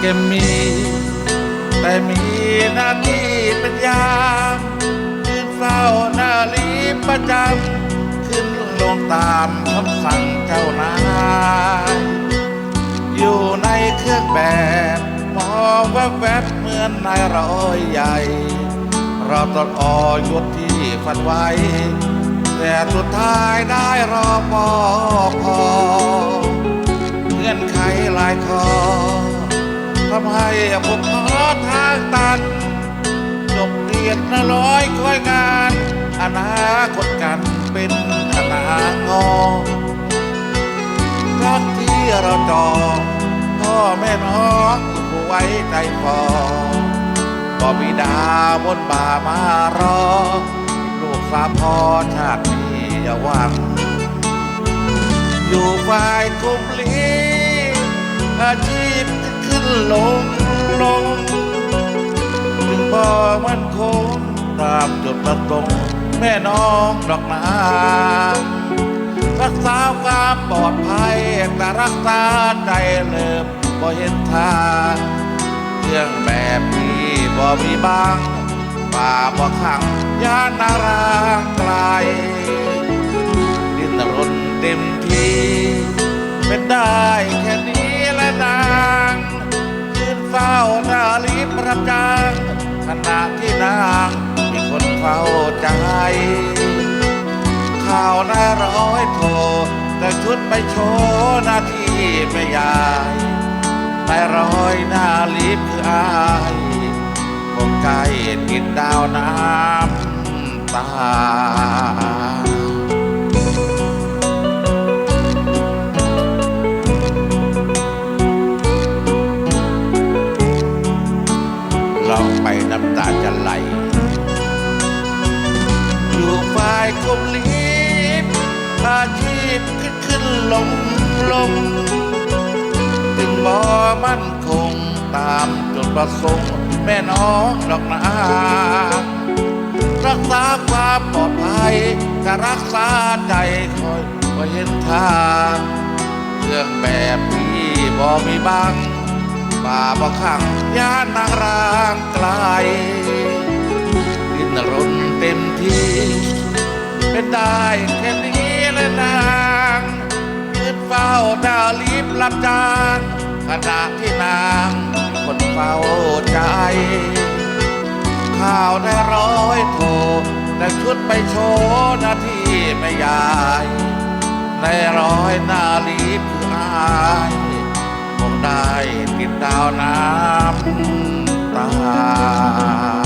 แกมี แต่มีหน้าที่เป็นยามยืนเฝ้าหน้าลีประจำขึ้นลงตามคำสั่งเจ้านาย อยู่ในเครื่องแบบมองแวบๆเหมือนนายร้อยใหญ่ เราต้ออยุดที่ฝันไว้ แต่สุดท้ายได้รอปอพอเงื่อนไขหลายข้อำให้ผมขอทางตันจบเรียนนะร้อยค่อยงานอนาคตกันเป็นอนางอรักที่เราจองพ่อแม่น้องผู้ไว้ใจพอก็บิดาบนบ่ามารอ ลูกสาวพอชาตินี้อย่าหวัง อยู่ฝ่ายกุมลีอาชีพ ลงลงถึงบ่มันคงตามจุดประสงแม่น้องดอกนารักษาความปลอดภัยแต่รักษาใจเลิมบ่เห็นทางเรื่องแบบนี้บ่มีบางป่าบ่ขังยานนารางไกลดิ้นรนเต็มที่เป็นได้ ขณะที่นางมีคนเฝ้าใจ ข่าวน้าร้อยโทแต่ชุดไปโชว์หน้าที่ไม่ยายนายร้อยหน้าลิบคืออายคงใจกินดาวน้ำตา กลมลีบอาชีพขึ้นขึ้นลงลงถึงบ่มั่นคงตามจุดประสงค์แม่น้องดอกนารักษาความปลอดภัยจะรักษาใจคอยคอยเห็นทางเรื่องแบบนี้บ่มีบังป่าบ่ขังย่านนางรางไกลดิ้นรนเต็มที่ เป็นได้แค่นี้และนางยืนเฝ้าดาวลิบรับจานขณะที่นางคนเฝ้าใจข่าวได้ร้อยโทแต่ชุดไปโชว์หน้าที่ไม่ยายในร้อยนาลีบคืออายคงได้ติดดาวน้ำตา